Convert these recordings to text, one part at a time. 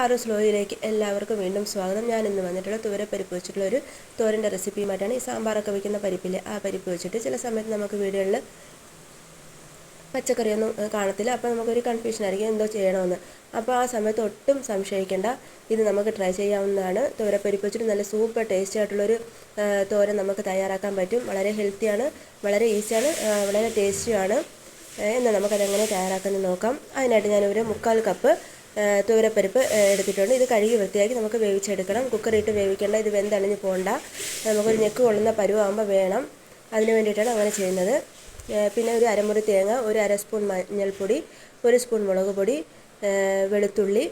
ഹാറോ സ്ലോയിലേക്ക് എല്ലാവർക്കും വീണ്ടും സ്വാഗതം. ഞാൻ ഇന്ന് വന്നിട്ടുള്ള തുവരപ്പരിപ്പ് വെച്ചിട്ടുള്ള ഒരു തോരന്റെ റെസിപ്പിയുമായിട്ടാണ് ഈ സാമ്പാറൊക്കെ വയ്ക്കുന്ന പരിപ്പില്ലേ ആ പരിപ്പ് വെച്ചിട്ട് ചില സമയത്ത് നമുക്ക് വീടുകളിൽ പച്ചക്കറിയൊന്നും കാണത്തില്ല. അപ്പോൾ നമുക്കൊരു കൺഫ്യൂഷൻ ആയിരിക്കും എന്തോ ചെയ്യണമെന്ന്. അപ്പോൾ ആ സമയത്ത് ഒട്ടും സംശയിക്കേണ്ട. ഇത് നമുക്ക് ട്രൈ ചെയ്യാവുന്നതാണ്. തോരപ്പരിപ്പ് വെച്ചിട്ട് നല്ല സൂപ്പർ ടേസ്റ്റി ആയിട്ടുള്ളൊരു തോര നമുക്ക് തയ്യാറാക്കാൻ പറ്റും. വളരെ ഹെൽത്തിയാണ് വളരെ ഈസിയാണ് വളരെ ടേസ്റ്റിയാണ് എന്നാൽ നമുക്കതെങ്ങനെ തയ്യാറാക്കുന്നത് നോക്കാം. അതിനായിട്ട് ഞാനൊരു മുക്കാൽ കപ്പ് തുവരപ്പരിപ്പ് എടുത്തിട്ടുണ്ട്. ഇത് കഴുകി വൃത്തിയാക്കി നമുക്ക് വേവിച്ചെടുക്കണം. കുക്കറിട്ട് വേവിക്കേണ്ട. ഇത് വെന്തണിഞ്ഞ് പോകണ്ട നമുക്കൊരു ഞെക്ക് കൊള്ളുന്ന പരുവാകുമ്പോൾ വേണം. അതിന് വേണ്ടിയിട്ടാണ് അങ്ങനെ ചെയ്യുന്നത്. പിന്നെ ഒരു അരമുറി തേങ്ങ ഒരു അര സ്പൂൺ മഞ്ഞൾപ്പൊടി ഒരു സ്പൂൺ മുളക് പൊടി വെളുത്തുള്ളി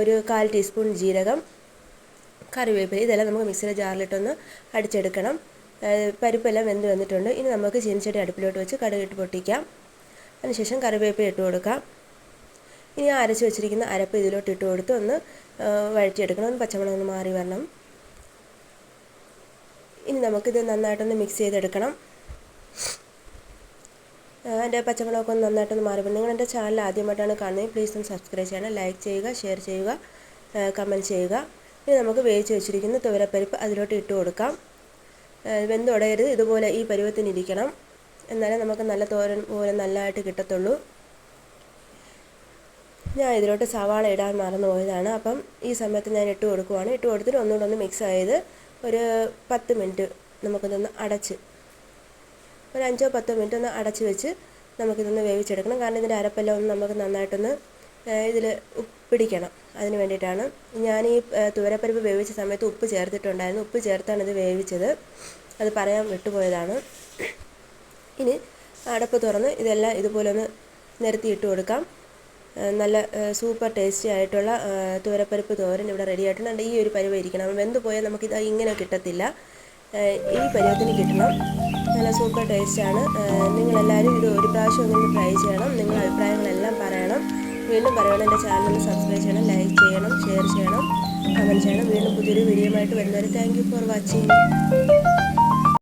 ഒരു കാൽ ടീസ്പൂൺ ജീരകം കറിവേപ്പില. ഇതെല്ലാം നമുക്ക് മിക്സിയിലെ ജാറിലിട്ടൊന്ന് അടിച്ചെടുക്കണം. പരിപ്പെല്ലാം വെന്ത് വന്നിട്ടുണ്ട്. ഇനി നമുക്ക് ചീനിച്ചട്ടി അടുപ്പിലോട്ട് വെച്ച് കടുകിട്ട് പൊട്ടിക്കാം. അതിനുശേഷം കറിവേപ്പില ഇട്ട് കൊടുക്കാം. ഇനി അരച്ച് വെച്ചിരിക്കുന്ന അരപ്പ് ഇതിലോട്ട് ഇട്ട് കൊടുത്ത് ഒന്ന് വഴറ്റിയെടുക്കണം. ഒന്ന് പച്ചമുളക് ഒന്ന് മാറി വരണം. ഇനി നമുക്കിത് നന്നായിട്ടൊന്ന് മിക്സ് ചെയ്തെടുക്കണം. എന്റെ പച്ചമുളകൊക്കെ ഒന്ന് നന്നായിട്ടൊന്ന് മാറി വരണം. നിങ്ങൾ എന്റെ ചാനൽ ആദ്യമായിട്ടാണ് കാണുന്നത് പ്ലീസ് ഒന്ന് സബ്സ്ക്രൈബ് ചെയ്യണം. ലൈക്ക് ചെയ്യുക ഷെയർ ചെയ്യുക കമന്റ് ചെയ്യുക. ഇനി നമുക്ക് വേവിച്ച് വെച്ചിരിക്കുന്ന തുവരപ്പരിപ്പ് അതിലോട്ട് ഇട്ട് കൊടുക്കാം. വെന്തുടയരുത്. ഇതുപോലെ ഈ പരുവത്തിനിരിക്കണം. എന്നാലേ നമുക്ക് നല്ല തോരൻ പോലെ നല്ലതായിട്ട് കിട്ടത്തുള്ളൂ. ഞാൻ ഇതിലോട്ട് സവാള ഇടാൻ മറന്നു പോയതാണ്. അപ്പം ഈ സമയത്ത് ഞാൻ ഇട്ട് കൊടുക്കുവാണ്. ഇട്ട് കൊടുത്തിട്ട് ഒന്നുകൂടെ ഒന്ന് മിക്സ് ആയത് ഒരു പത്ത് മിനിറ്റ് നമുക്കിതൊന്ന് അടച്ച് ഒരു അഞ്ചോ പത്തോ മിനിറ്റ് ഒന്ന് അടച്ച് വെച്ച് നമുക്കിതൊന്ന് വേവിച്ചെടുക്കണം. കാരണം ഇതിന്റെ അരപ്പെല്ലാം ഒന്ന് നമുക്ക് നന്നായിട്ടൊന്ന് ഇതിൽ പിടിക്കണം. അതിന് വേണ്ടിയിട്ടാണ്. ഞാൻ ഈ തുവരപ്പരിപ്പ് വേവിച്ച സമയത്ത് ഉപ്പ് ചേർത്തിട്ടുണ്ടായിരുന്നു. ഉപ്പ് ചേർത്താണ് ഇത് വേവിച്ചത്. അത് പറയാൻ വിട്ടുപോയതാണ്. ഇനി അടപ്പ് തുറന്ന് ഇതെല്ലാം ഇതുപോലെ ഒന്ന് നിരത്തി ഇട്ട് കൊടുക്കാം. നല്ല സൂപ്പർ ടേസ്റ്റി ആയിട്ടുള്ള തുവരപ്പരിപ്പ് തോരൻ ഇവിടെ റെഡി ആയിട്ടുണ്ട്. ഈ ഒരു പരുവം ഇരിക്കണം. വെന്ത് പോയാൽ നമുക്കിത് ഇങ്ങനെ കിട്ടത്തില്ല. ഈ പരുവത്തിന് കിട്ടണം. നല്ല സൂപ്പർ ടേസ്റ്റാണ് നിങ്ങളെല്ലാവരും ഇത് ഒരു പ്രാവശ്യം ഒന്ന് ട്രൈ ചെയ്യണം. നിങ്ങളുടെ അഭിപ്രായങ്ങളെല്ലാം പറയണം. വീണ്ടും പറയണം. എന്റെ ചാനൽ സബ്സ്ക്രൈബ് ചെയ്യണം ലൈക്ക് ചെയ്യണം ഷെയർ ചെയ്യണം കമന്റ് ചെയ്യണം. വീണ്ടും പുതിയൊരു വീഡിയോ ആയിട്ട് വരുന്നവരെ താങ്ക് യു ഫോർ വാച്ചിങ്